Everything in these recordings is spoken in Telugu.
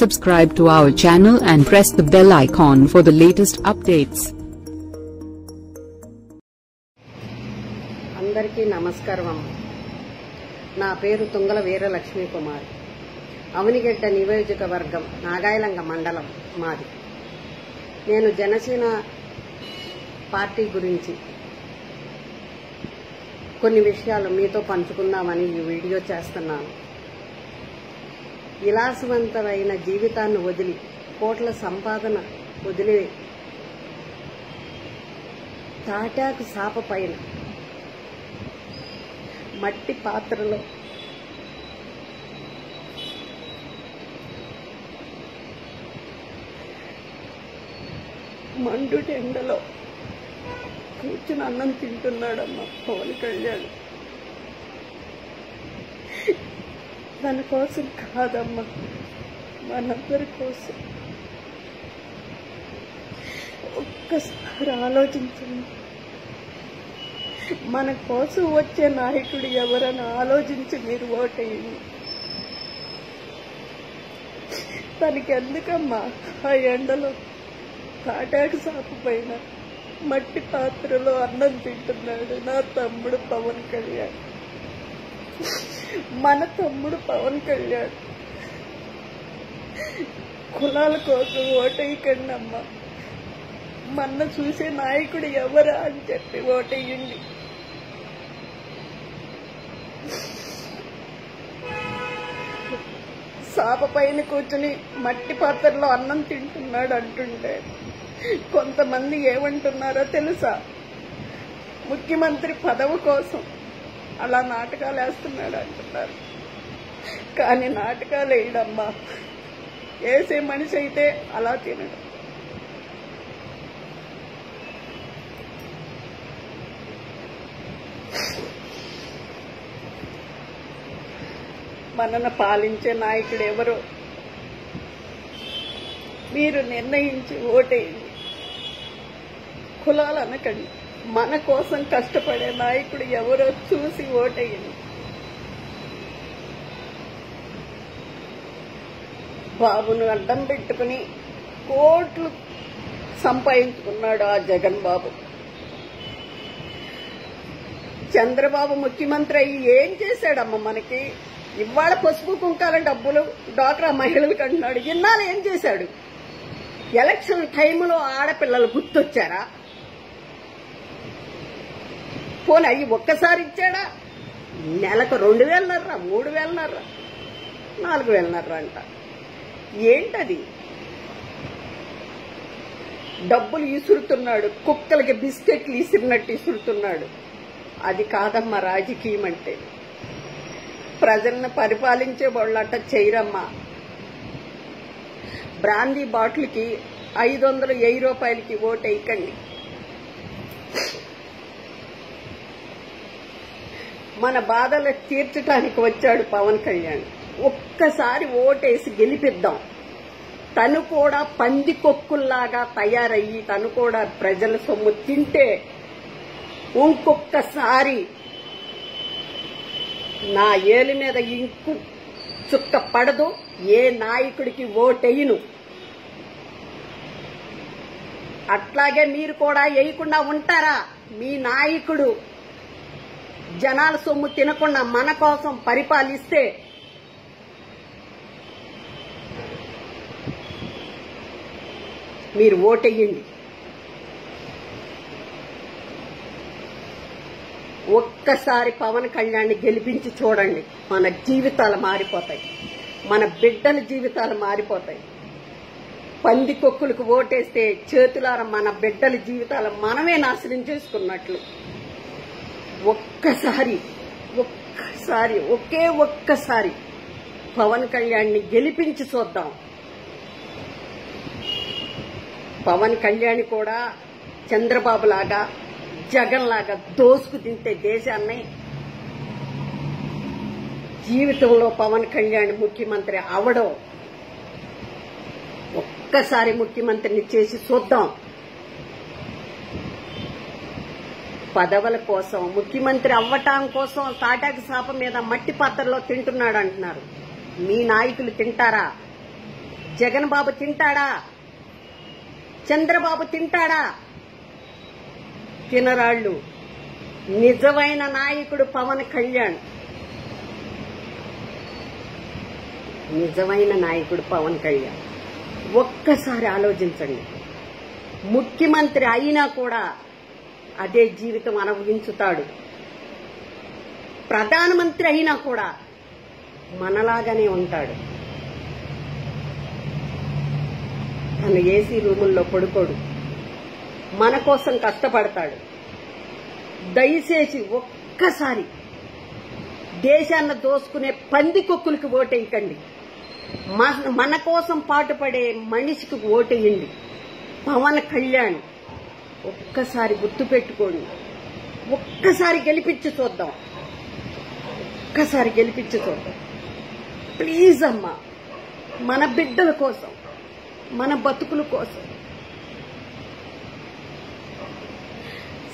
subscribe to our channel and press the bell icon for the latest updates. అందరికీ నమస్కారం అమ్మ నా పేరు తుంగల వీరలక్ష్మీ కుమార్. అవనిగడ్డ నియోజకవర్గం నాగాయలంగ మండలం మాది. నేను జనసేన పార్టీ గురించి కొన్ని విషయాలు మీతో పంచుకుందామని ఈ వీడియో చేస్తున్నాను. విలాసవంతమైన జీవితాన్ని వదిలి కోట్ల సంపాదన వదిలి తాటాకు సాప పైన మట్టి పాత్రలో మండు ఎండలో కూర్చుని అన్నం తింటున్నాడమ్మ పవన్ కళ్యాణ్. తన కోసం కాదమ్మా. మనందరి కోసం. ఒక్కసారి ఆలోచించండి. మన కోసం వచ్చే నాయకుడు ఎవరని ఆలోచించి మీరు ఓటేయండి. తనకి ఎందుకమ్మా ఆ ఎండలో తాటాకు సాపు మట్టి పాత్రలో అన్నం తింటున్నాడు నా తమ్ముడు పవన్ కళ్యాణ్. మన తమ్ముడు పవన్ కళ్యాణ్. కులాల కోసం ఓటేయకండి అమ్మా మన చూసే నాయకుడు ఎవరా అని చెప్పి ఓటేయండి. సాప పైన కూర్చుని మట్టి పాత్రలో అన్నం తింటున్నాడు అంటుంటే కొంతమంది ఏమంటున్నారో తెలుసా? ముఖ్యమంత్రి పదవి కోసం. అలా నాటకాలు వేస్తున్నాడు అంటున్నారు. కానీ నాటకాలు వేయడమ్మా. వేసే మనిషి అయితే అలా తినడం. మనను పాలించే నాయకుడు ఎవరు? మీరు నిర్ణయించి ఓటేయండి. కులాలు అనకండి. మన కోసం కష్టపడే నాయకుడు ఎవరో చూసి ఓటేయండి. బాబును అడ్డం పెట్టుకుని కోట్లు సంపాదించుకున్నాడు ఆ జగన్ బాబు. చంద్రబాబు ముఖ్యమంత్రి అయ్యి ఏం చేశాడమ్మ మనకి? ఇవాళ పసుపు కుంకాల డబ్బులు డాక్రా మహిళలకు అంటున్నాడు ఇన్నాళ్ళు ఏం చేశాడు? ఎలక్షన్ టైంలో ఆడపిల్లలు గుర్తొచ్చారా? పోనీ అయ్యి ఒక్కసారి ఇచ్చాడా? నెలకు రెండు వేలన్నర్రా మూడు వేలన్నర్రా నాలుగు వేలన్నర్రా అంట. ఏంటది? డబ్బులు ఇసురుతున్నాడు కుక్కలకి బిస్కెట్లు ఇసిరినట్టు ఇసురుతున్నాడు. అది కాదమ్మా రాజకీయం అంటే. ప్రజలను పరిపాలించే వాళ్ళట చేయరమ్మా. బ్రాందీ బాటిల్కి ఐదు వందలు వెయ్యి రూపాయలకి ఓటు వేయకండి మన బాధలు తీర్చడానికి వచ్చాడు పవన్ కళ్యాణ్. ఒక్కసారి ఓటేసి గెలిపిద్దాం. తను కూడా పందికొక్కుల్లాగా తయారయ్యి తను కూడా ప్రజల సొమ్ము తింటే ఇంకొక్కసారి నా ఏలు మీద ఇంకు చుక్క పడదు ఏ నాయకుడికి ఓటెయ్యను. అట్లాగే మీరు కూడా వేయకుండా ఉంటారా? మీ నాయకుడు జనాల సొమ్ము తినకుండా మన కోసం పరిపాలిస్తే మీరు ఓటెయ్యండి. ఒక్కసారి పవన్ కళ్యాణ్ గెలిపించి చూడండి. మన జీవితాలు మారిపోతాయి. మన బిడ్డల జీవితాలు మారిపోతాయి. పంది కొక్కులకు ఓటేస్తే చేతులార మన బిడ్డల జీవితాలు మనమే నాశనం చేసుకున్నట్లు. ఒక్కసారి ఒక్కసారి ఒకే ఒక్కసారి పవన్ కళ్యాణ్ని గెలిపించి చూద్దాం. పవన్ కళ్యాణ్ కూడా చంద్రబాబు లాగా జగన్ లాగా దోసుకు తింటే దేశాన్ని జీవితంలో పవన్ కళ్యాణ్ ముఖ్యమంత్రి అవడం ఒక్కసారి ముఖ్యమంత్రిని చేసి చూద్దాం. పదవుల కోసం ముఖ్యమంత్రి అవ్వటం కోసం తాటాకు సాప మీద మట్టి పాత్రలో తింటున్నాడు అంటున్నారు. మీ నాయకులు తింటారా? జగన్ బాబు తింటాడా? చంద్రబాబు తింటాడా? తినరాళ్ళు. నిజమైన నాయకుడు పవన్ కళ్యాణ్. నిజమైన నాయకుడు పవన్ కళ్యాణ్. ఒక్కసారి ఆలోచించండి. ముఖ్యమంత్రి అయినా కూడా అదే జీవితం అనుభవించుతాడు. ప్రధానమంత్రి అయినా కూడా మనలాగానే ఉంటాడు. తను ఏసీ రూముల్లో పడుకోడు. మన కోసం కష్టపడతాడు. దయచేసి ఒక్కసారి దేశాన్ని దోసుకునే పందికొక్కులకి ఓటేయకండి. మన- మన కోసం పాటుపడే మనిషికి ఓటేయండి. పవన్ కళ్యాణ్ ఒక్కసారి గుర్తు పెట్టుకోండి. ఒక్కసారి గెలిపించి చూద్దాం. ఒక్కసారి గెలిపించి చూద్దాం. ప్లీజ్ అమ్మా మన బిడ్డల కోసం మన బతుకుల కోసం.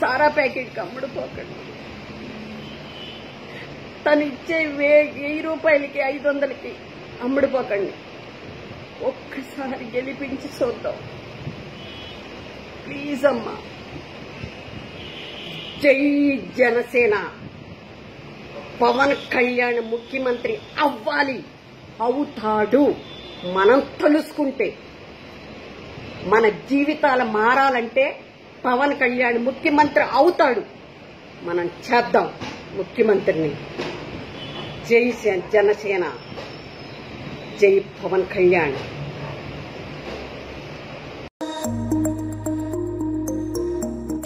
సారా ప్యాకెట్ అమ్ముడుపోకండి తను ఇచ్చే వెయ్యి రూపాయలకి ఐదు వందలకి అమ్ముడుపోకండి ఒక్కసారి గెలిపించి చూద్దాం. ప్లీజ్ అమ్మా జై జనసేన. పవన్ కళ్యాణ్ ముఖ్యమంత్రి అవ్వాలి. అవుతాడు. మనం తెలుసుకుంటే. మన జీవితాలు మారాలంటే పవన్ కళ్యాణ్ ముఖ్యమంత్రి అవుతాడు. మనం చేద్దాం ముఖ్యమంత్రిని. జై జనసేన. జై పవన్ కళ్యాణ్.